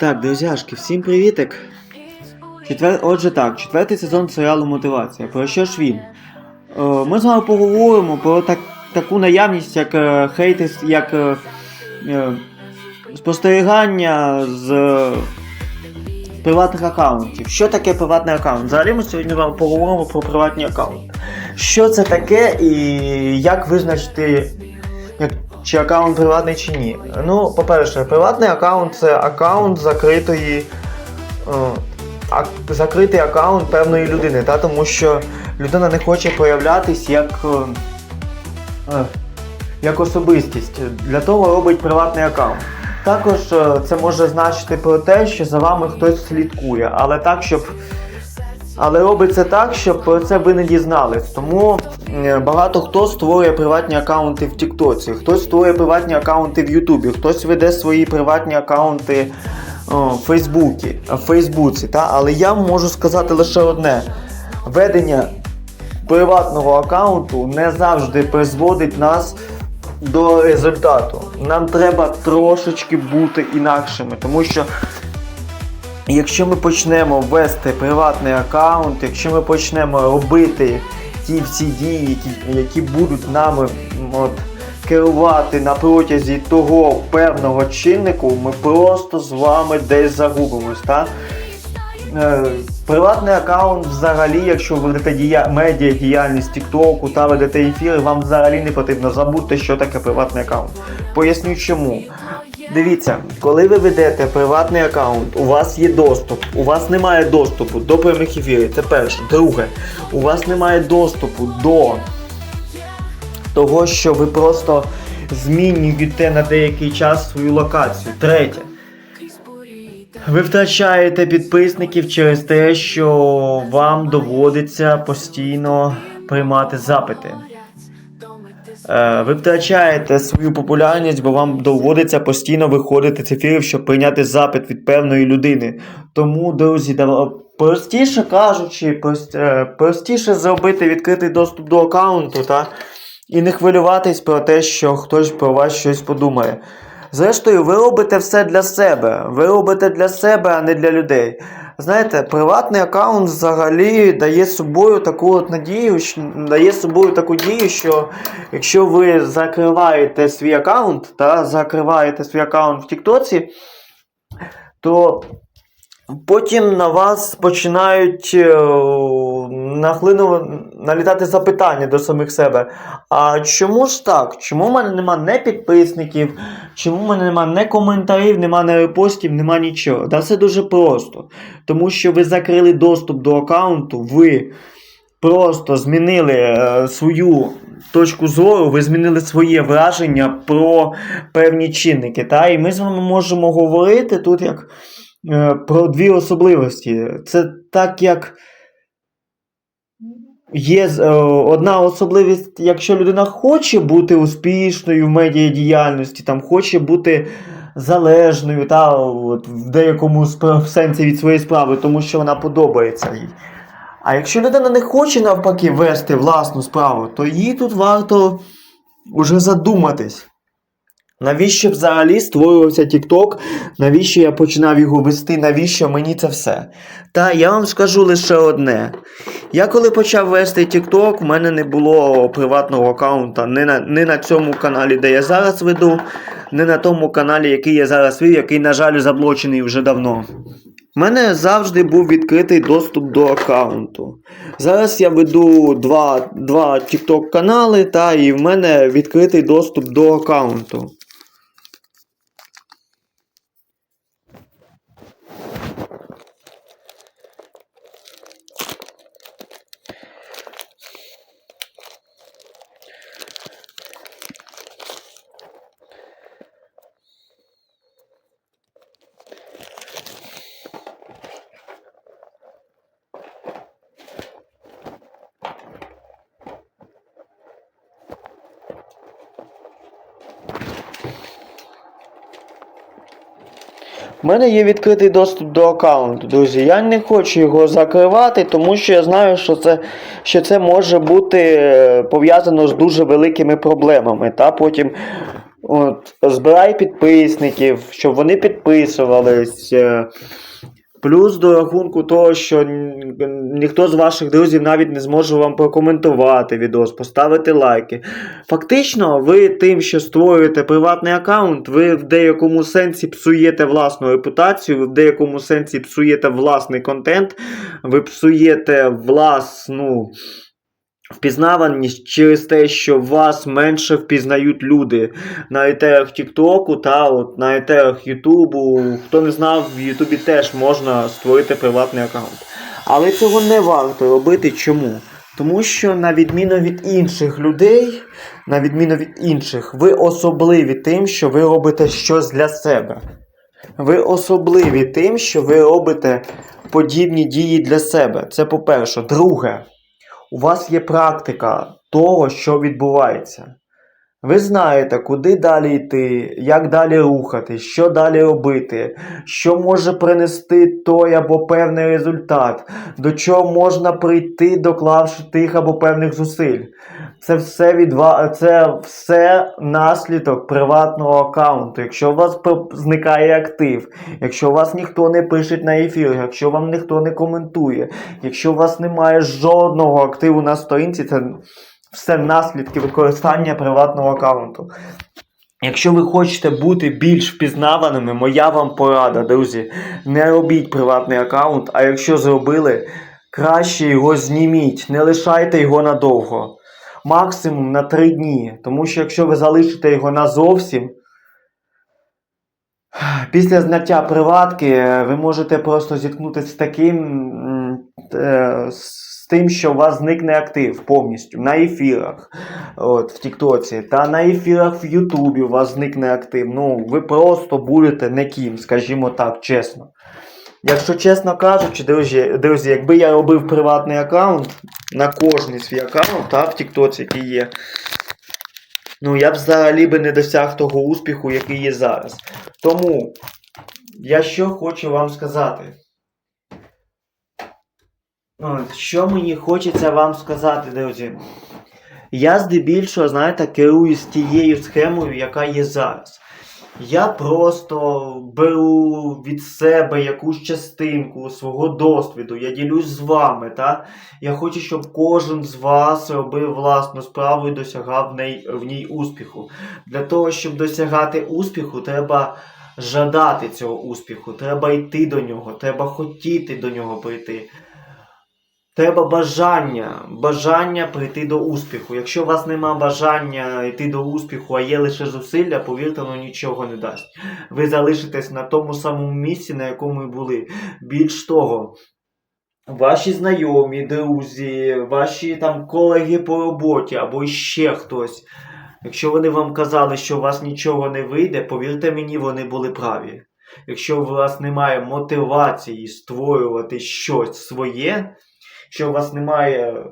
Так, друзяшки, всім привітик. Четвер... Отже так, четвертий сезон серіалу Мотивація. Про що ж він? Е, ми з вами поговоримо про так... таку наявність, як е, хейти, як е, спостерігання з приватних аккаунтів. Що таке приватний аккаунт? Взагалі ми сьогодні з вами поговоримо про приватні аккаунти. Що це таке і як визначити, чи аккаунт приватний чи ні. Ну, по-перше, приватний аккаунт це аккаунт закритої. е, ак- закритий аккаунт певної людини, та, тому що людина не хоче проявлятись як, е, е, як особистість. Для того робить приватний аккаунт. Також це може значити про те, що за вами хтось слідкує, але так, щоб. Але робить це так, щоб про це ви не дізнались. Тому багато хто створює приватні аккаунти в Тіктоці, хтось створює приватні аккаунти в Ютубі, хтось веде свої приватні аккаунти в Фейсбуці, в Фейсбуці. Та? Але я можу сказати лише одне: ведення приватного аккаунту не завжди призводить нас до результату. Нам треба трошечки бути інакшими, тому що Якщо ми почнемо вести приватний аккаунт, якщо ми почнемо робити ті всі дії, які, які будуть нами от, керувати на протязі того певного чиннику, ми просто з вами десь загубимось. Та? Е, приватний аккаунт взагалі, якщо ви ведете дія... медіа діяльність Тіктоку та ведете ефіри, вам взагалі не потрібно забудьте, що таке приватний аккаунт. Поясню чому. Дивіться, коли ви ведете приватний аккаунт, у вас є доступ, у вас немає доступу до прямих ефірів. Це перше. Друге, у вас немає доступу до того, що ви просто змінюєте на деякий час свою локацію. Третє. Ви втрачаєте підписників через те, що вам доводиться постійно приймати запити. Е, Ви втрачаєте свою популярність, бо вам доводиться постійно виходити з ефірів, щоб прийняти запит від певної людини. Тому, друзі, простіше кажучи, е, простіше зробити відкритий доступ до аккаунту, та? і не хвилюватись про те, що хтось про вас щось подумає. Зрештою, ви робите все для себе. Ви робите для себе, а не для людей. Знаєте, приватний аккаунт взагалі дає собою таку от надію, дає собою таку дію, що якщо ви закриваєте свій аккаунт, та закриваєте свій аккаунт в Тіктоці, то потім на вас починають е, нахлину налітати запитання до самих себе. А чому ж так? Чому в мене нема не підписників, чому в мене нема не коментарів, нема не репостів, нема нічого? Та все дуже просто. Тому що ви закрили доступ до аккаунту, ви просто змінили е, свою точку зору, ви змінили своє враження про певні чинники. Та? І ми з вами можемо говорити тут як про дві особливості. Це так як. Є е, одна особливість, якщо людина хоче бути успішною в медіадіяльності, там хоче бути залежною та, от, в деякому сенсі від своєї справи, тому що вона подобається їй. А якщо людина не хоче навпаки вести власну справу, то їй тут варто уже задуматись. Навіщо взагалі створювався TikTok? Навіщо я починав його вести? Навіщо мені це все? Та я вам скажу лише одне. Я коли почав вести TikTok, в мене не було приватного аккаунта не на, не на цьому каналі, де я зараз веду, не на тому каналі, який я зараз вів, який, на жаль, заблочений вже давно. У мене завжди був відкритий доступ до аккаунту. Зараз я веду два, два TikTok канали, та і в мене відкритий доступ до аккаунту. У мене є відкритий доступ до аккаунту, друзі. Я не хочу його закривати, тому що я знаю, що це, що це може бути е, пов'язано з дуже великими проблемами. Та потім От, збирай підписників, щоб вони підписувались. Плюс до рахунку того, що ніхто з ваших друзів навіть не зможе вам прокоментувати відос, поставити лайки. Фактично, ви тим, що створюєте приватний аккаунт, ви в деякому сенсі псуєте власну репутацію, ви в деякому сенсі псуєте власний контент, ви псуєте власну впізнаваність через те, що вас менше впізнають люди на етерах Тіктоку та от на етерах Ютубу. Хто не знав, в Ютубі теж можна створити приватний аккаунт. Але цього не варто робити. Чому? Тому що на відміну від інших людей, на відміну від інших, ви особливі тим, що ви робите щось для себе. Ви особливі тим, що ви робите подібні дії для себе. Це по-перше. Друге, у вас є практика того, що відбувається. Ви знаєте, куди далі йти, як далі рухати, що далі робити, що може принести той або певний результат, до чого можна прийти, доклавши тих або певних зусиль. Це все від це все наслідок приватного аккаунту. Якщо у вас зникає актив, якщо у вас ніхто не пише на ефір, якщо вам ніхто не коментує, якщо у вас немає жодного активу на сторінці, це все наслідки використання приватного аккаунту. Якщо ви хочете бути більш впізнаваними, моя вам порада, друзі. Не робіть приватний аккаунт, а якщо зробили, краще його зніміть, не лишайте його надовго. Максимум на 3 дні. Тому що якщо ви залишите його назовсім, після зняття приватки е, ви можете просто зіткнутися з таким. е, з тим, що у вас зникне актив повністю на ефірах от, в Тіктоці та на ефірах в Ютубі у вас зникне актив. Ну, ви просто будете неким, скажімо так, чесно. Якщо чесно кажучи, друзі, друзі, якби я робив приватний аккаунт на кожний свій аккаунт, та, в Тіктоці, який є, ну я б взагалі би не досяг того успіху, який є зараз. Тому я що хочу вам сказати. От, що мені хочеться вам сказати, друзі? Я здебільшого, знаєте, керуюсь тією схемою, яка є зараз. Я просто беру від себе якусь частинку свого досвіду, я ділюсь з вами. Та? Я хочу, щоб кожен з вас робив власну справу і досягав в ній, в ній успіху. Для того, щоб досягати успіху, треба жадати цього успіху, треба йти до нього, треба хотіти до нього прийти. Треба бажання, бажання прийти до успіху. Якщо у вас нема бажання йти до успіху, а є лише зусилля, повірте, воно нічого не дасть. Ви залишитесь на тому самому місці, на якому і були. Більш того, ваші знайомі, друзі, ваші там колеги по роботі або ще хтось. Якщо вони вам казали, що у вас нічого не вийде, повірте мені, вони були праві. Якщо у вас немає мотивації створювати щось своє, що у вас немає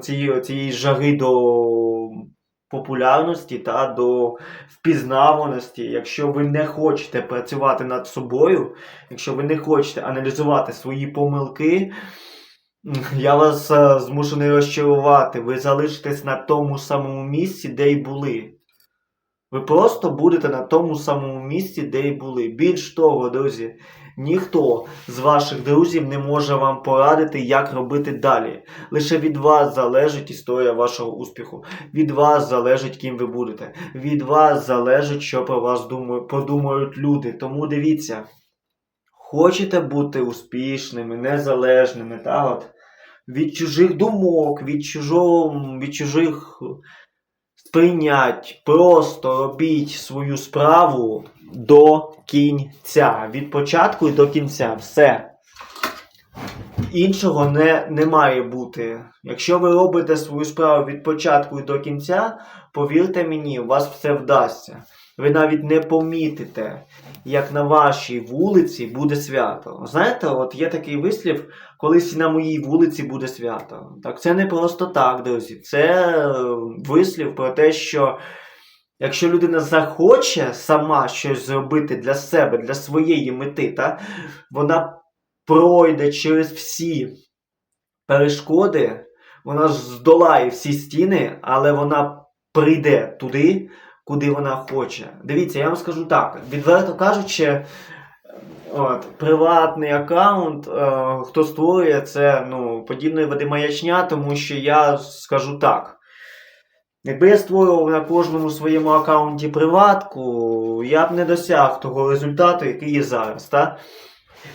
цієї, цієї жари до популярності та до впізнаваності, якщо ви не хочете працювати над собою, якщо ви не хочете аналізувати свої помилки, я вас е, змушений розчарувати. Ви залишитесь на тому самому місці, де й були. Ви просто будете на тому самому місці, де й були. Більш того, друзі, ніхто з ваших друзів не може вам порадити, як робити далі. Лише від вас залежить історія вашого успіху. Від вас залежить, ким ви будете. Від вас залежить, що про вас думають, подумають люди. Тому дивіться, хочете бути успішними, незалежними, та от, від чужих думок, від, чужого, від чужих сприйнять, просто робіть свою справу до кінця. Від початку і до кінця. Все. Іншого не, не має бути. Якщо ви робите свою справу від початку і до кінця, повірте мені, у вас все вдасться. Ви навіть не помітите, як на вашій вулиці буде свято. Знаєте, от є такий вислів, колись на моїй вулиці буде свято. Так це не просто так, друзі. Це е, вислів про те, що якщо людина захоче сама щось зробити для себе, для своєї мети, та, вона пройде через всі перешкоди, вона здолає всі стіни, але вона прийде туди, куди вона хоче. Дивіться, я вам скажу так, відверто кажучи, от, приватний аккаунт, е, хто створює, це ну, подібної води маячня, тому що я скажу так. Якби я створював на кожному своєму аккаунті приватку, я б не досяг того результату, який є зараз. Та?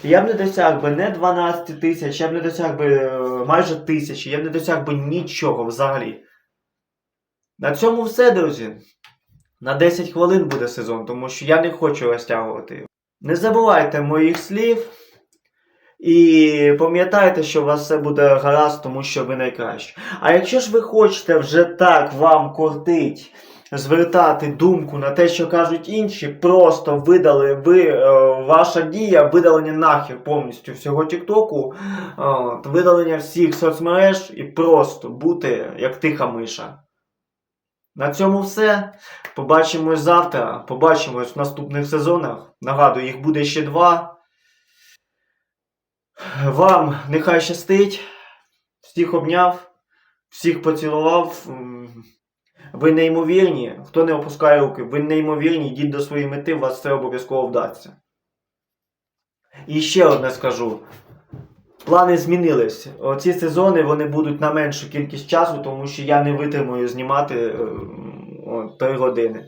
Я б не досяг би не 12 тисяч, я б не досяг би е, майже тисячі, я б не досяг би нічого взагалі. На цьому все, друзі. На 10 хвилин буде сезон, тому що я не хочу розтягувати. Не забувайте моїх слів. І пам'ятайте, що у вас все буде гаразд, тому що ви найкращі. А якщо ж ви хочете вже так вам кортить звертати думку на те, що кажуть інші, просто видали ви е, ваша дія, видалення нахер повністю всього Тіктоку, е, видалення всіх соцмереж і просто бути як тиха миша. На цьому все. Побачимось завтра. Побачимось в наступних сезонах. Нагадую, їх буде ще два. Вам нехай щастить. Всіх обняв, всіх поцілував. Ви неймовірні. Хто не опускає руки, ви неймовірні, йдіть до своєї мети, у вас все обов'язково вдасться. І ще одне скажу. Плани змінились. Оці сезони вони будуть на меншу кількість часу, тому що я не витримую знімати е, 3 години.